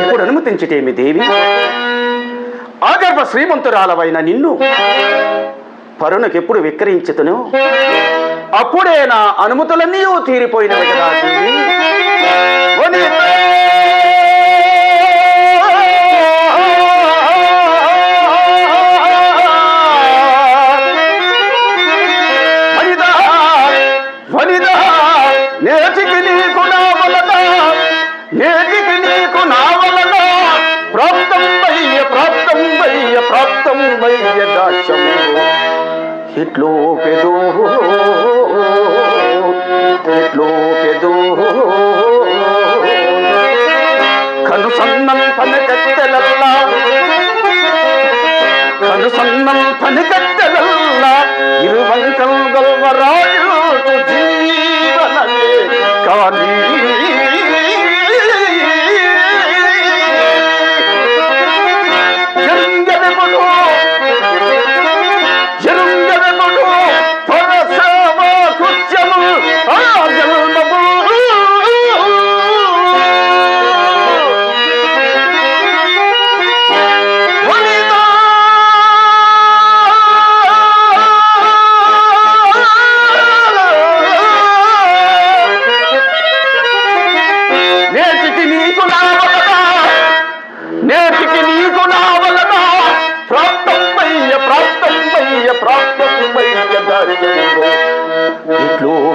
ఇప్పుడు అనుమతించిటేమి దేవి? ఆగర్భ శ్రీమంతురాలవైన నిన్ను పరుణకెప్పుడు విక్రయించుతును? అప్పుడే నా అనుమతులన్నీ తీరిపోయినవి కదా దేవి. ప్రాప్తం వయ్య దాస్యము ఇట్లో పెదో ఇట్లో పెదో కను సన్నం పనకత్తెలల్లా కను సన్నం పనకత్తెలల్లా ఇరువంకం గల్వరాయు జీవనమే. కానీ ఎరుంగెదెమును నీకు నా వలన నేటికి నీకు నా వలన ప్రాప్తమయ్య ప్రాప్తమయ్య ప్రాప్తమయ్య వయ్య ప్రాప్తం